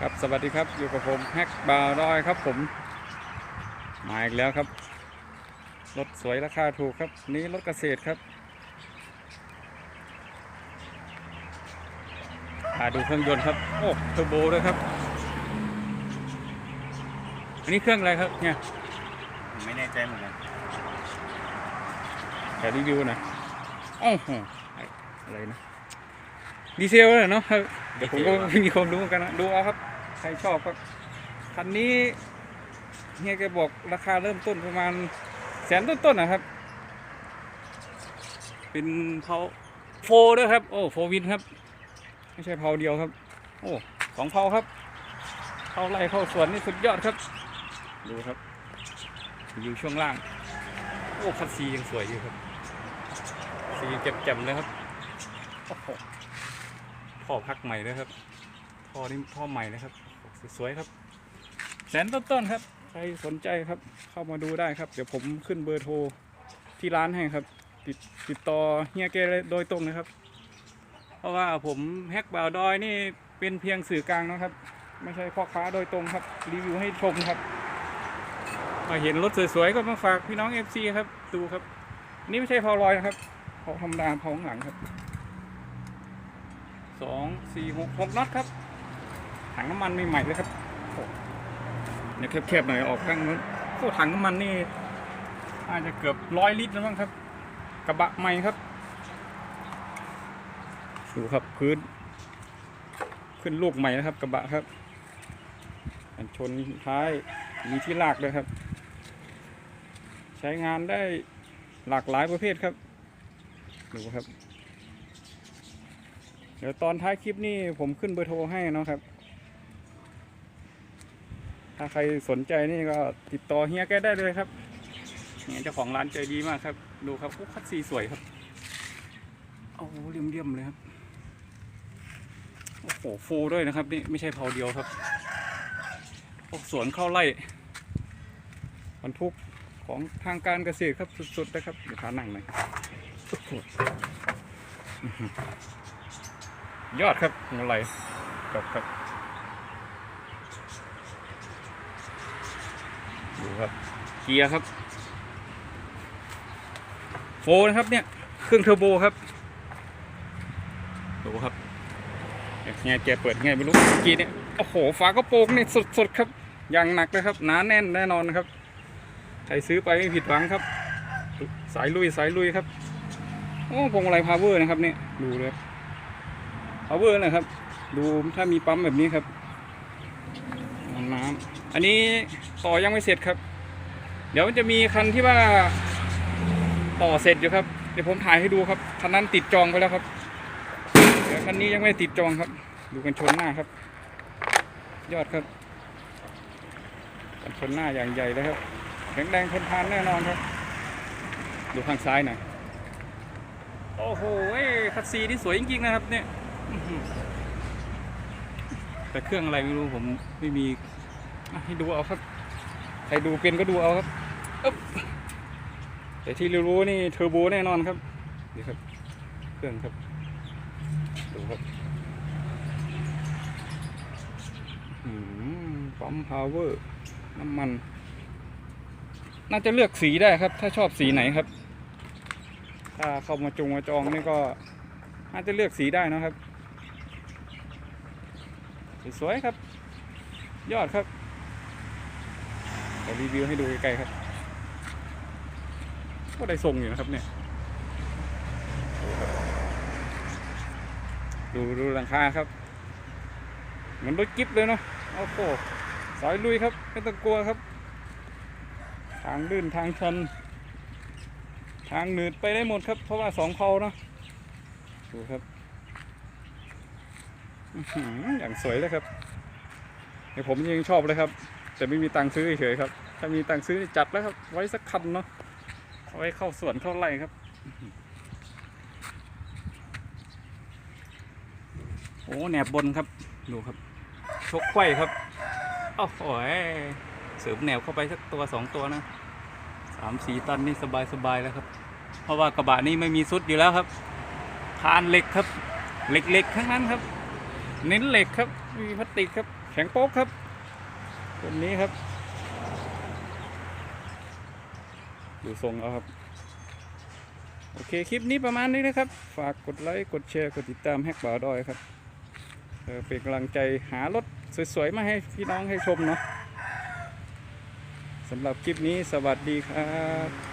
ครับสวัสดีครับอยู่กับผมแฮกบาวดอยครับผมมาอีกแล้วครับรถสวยราคาถูกครับ นี้รถเกษตรครับมาดูเครื่องยนต์ครับโอ้เทอร์โบด้วยครับ อันนี้เครื่องอะไรครับเนี่ยผมไม่แน่ใจเหมือนกันแต่รีวิวหน่อยโอ้โหอะไรนะ ดีเซลเลยเนาะครับเดี๋ยวผมก็ไม่มีความรู้เหมือนกันนะดูเอาครับ ใครชอบครับคันนี้เฮียแกบอกราคาเริ่มต้นประมาณแสนต้นๆนะครับ เป็นเผาโฟด้วยครับ โอ้โฟวินครับ ไม่ใช่เผาเดียวครับ โอ้สองเผาครับเผาไร่เข้าสวนนี่สุดยอดครับ ดูครับอยู่ช่วงล่าง โอ้คัดซียังสวยอยู่ครับ สีเก็บแจ่มเลยครับโอ้โห ท่อพักใหม่เลยครับท่อนี่ท่อใหม่นะครับ สวยๆครับ แสนต้นๆครับ ใครสนใจครับ เข้ามาดูได้ครับ เดี๋ยวผมขึ้นเบอร์โทรที่ร้านให้ครับ ติดติดต่อเฮียเกลโดยตรงนะครับ เพราะว่าผมแฮกบ่าวดอยนี่เป็นเพียงสื่อกลางนะครับ ไม่ใช่พ่อค้าโดยตรงครับ รีวิวให้ชมครับ มาเห็นรถสวยๆก็มาฝากพี่น้อง FC ครับ ดูครับ นี่ไม่ใช่พอลอยนะครับพอธรรมดาพอข้างหลังครับ สองสี่หกหกน็อตครับ ถังน้ำมันใหม่ๆเลยครับเนี่ยแคบๆหน่อยออกข้างนู้นโอ้ถังน้ำมันนี่อาจจะเกือบร้อยลิตรแล้วมั้งครับ กระบะใหม่ครับดูครับพื้น ขึ้นลูกใหม่นะครับ กระบะครับกันชนท้ายมีที่ลากเลยครับ ใช้งานได้หลากหลายประเภทครับดูครับ เดี๋ยวตอนท้ายคลิปนี้ผมขึ้นเบอร์โทรให้นะครับ ถ้าใครสนใจนี่ก็ติดต่อเฮียแกได้เลยครับเนี่ยเจ้าของร้านใจดีมากครับ ดูครับโอ้คัดซีสวยครับโอ้เลี่ยมๆเลยครับโอ้โหฟูด้วยนะครับนี่ไม่ใช่เผาเดียวครับโอ้สวนเข้าไร่บรรทุกของทางการเกษตรครับสุดๆนะครับเดี๋ยวขาหนังหน่อย ยอดครับอะไรจบครับดูครับเกียร์ครับ โฟนะครับเนี่ย เครื่องเทอร์โบครับดูครับเงียแกเปิดไงไม่รู้เมื่อกี้เนี่ยโอ้โหฝากระโปรงนี่สดๆครับอย่างหนักเลยครับหนาแน่นแน่นอนครับใครซื้อไปไม่ผิดหวังครับ สายลุยสายลุยครับโอ้พวงมาลัยพาวเวอร์นะครับเนี่ยดูเลย พาวเวอร์นะครับ ดูถ้ามีปั๊มแบบนี้ครับน้ำอันนี้ต่อยังไม่เสร็จครับ เดี๋ยวมันจะมีคันที่ว่าต่อเสร็จอยู่ครับ เดี๋ยวผมถ่ายให้ดูครับคันนั้นติดจองไปแล้วครับ เดี๋ยวคันนี้ยังไม่ติดจองครับ ดูกันชนหน้าครับ ยอดครับกันชนหน้าอย่างใหญ่เลยครับ แข็งแรงทนทานแน่นอนครับ ดูข้างซ้ายหน่อยโอ้โหเอ้ยคัสซีนี่สวยจริงๆนะครับเนี่ย แต่เครื่องอะไรไม่รู้ผมไม่มีให้ดูเอาครับใครดูเป็นก็ดูเอาครับแต่ที่รู้นี่เทอร์โบแน่นอนครับนี่ครับ เครื่องครับ ดูครับปั๊มพาวเวอร์น้ำมัน น่าจะเลือกสีได้ครับ ถ้าชอบสีไหนครับ ถ้าเข้ามาจงมาจองนี่ก็ น่าจะเลือกสีได้นะครับ สวยๆครับ ยอดครับเดี๋ยวรีวิวให้ดูใกลๆครับก็ได้ทรงอยู่นะครับเนี่ยดูดูหลังคาครับ เหมือนรถกิ๊บเลยเนาะโอ้โหสายลุยครับ ไม่ต้องกลัวครับ ทางลื่นทางชัน ทางหนืดไปได้หมดครับ เพราะว่าสองเพาเนาะดูครับ อย่างสวยเลยครับเดี๋ยวผมยังชอบเลยครับ แต่ไม่มีตังค์ซื้อเฉยครับ ถ้ามีตังค์ซื้อจัดแล้วครับ ไว้สักคันเนาะเอาไว้เข้าสวนเข้าไร่ครับโอ้แหนบบนครับ ดูครับ ชกไขว้ครับโอ้โหเสริมแหนวเข้าไปสักตัวสองตัวนะสามสี่ตันนี่สบายสบายแล้วครับ เพราะว่ากระบะนี้ไม่มีซุดอยู่แล้วครับคานเหล็กครับเหล็กๆทั้งนั้นครับ เน้นเหล็กครับ มีพลาสติกครับ แข็งโป๊กครับต้นนี้ครับ ดูทรงเอาครับ โอเค คลิปนี้ประมาณนี้นะครับ ฝากกดไลค์ กดแชร์ กดติดตามแฮกบ่าวดอยครับเออเป็นกำลังใจหารถสวยๆ มาให้พี่น้องให้ชมเนาะสำหรับคลิปนี้สวัสดีครับ